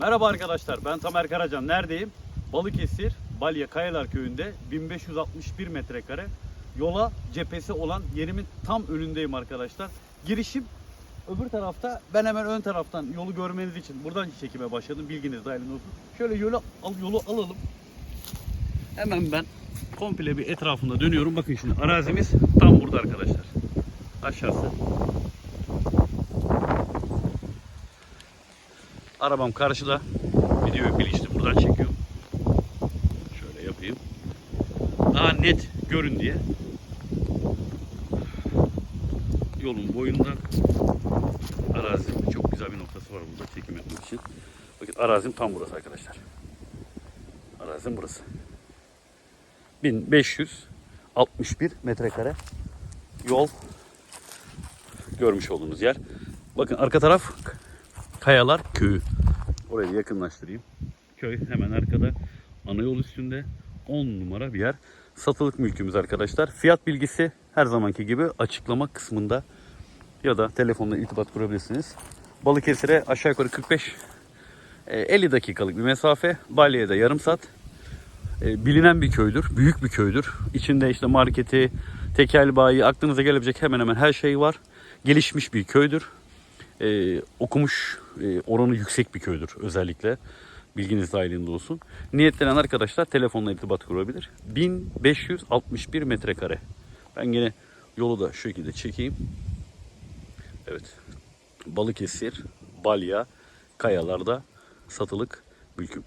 Merhaba arkadaşlar ben Tamer Karacan. Neredeyim? Balıkesir, Balya Kayalar Köyü'nde 1561 metrekare yola cephesi olan yerimin tam önündeyim arkadaşlar. Girişim öbür tarafta ben hemen ön taraftan yolu görmeniz için buradan çekime başladım. Bilginiz dahilinde olsun. Şöyle yolu, al, yolu alalım. Hemen ben komple bir etrafında dönüyorum. Bakın şimdi arazimiz tam burada arkadaşlar. Aşağısı. Arabam karşıda. Videoyu bilinçli buradan çekiyorum. Şöyle yapayım. Daha net görün diye. Yolun boyunda arazim çok güzel bir noktası var burada çekim yapmak için. Bakın arazim tam burası arkadaşlar. Arazim burası. 1561 metrekare yol görmüş olduğunuz yer. Bakın arka taraf Kayalar Köyü. Orayı da yakınlaştırayım. Köy hemen arkada. Ana yol üstünde 10 numara bir yer. Satılık mülkümüz arkadaşlar. Fiyat bilgisi her zamanki gibi açıklama kısmında ya da telefonla irtibat kurabilirsiniz. Balıkesir'e aşağı yukarı 45 e, 50 dakikalık bir mesafe. Balya'ya da yarım saat. E, Bilinen bir köydür. Büyük bir köydür. İçinde işte marketi, tekel bayi, aklınıza gelebilecek hemen hemen her şey var. Gelişmiş bir köydür. E, okumuş e, oranı yüksek bir köydür özellikle. Bilginiz dahilinde olsun. Niyetlenen arkadaşlar telefonla irtibat kurabilir. 1561 metrekare. Ben yine yolu da şu şekilde çekeyim. Evet. Balıkesir, Balya, Kayalar'da satılık mülküm.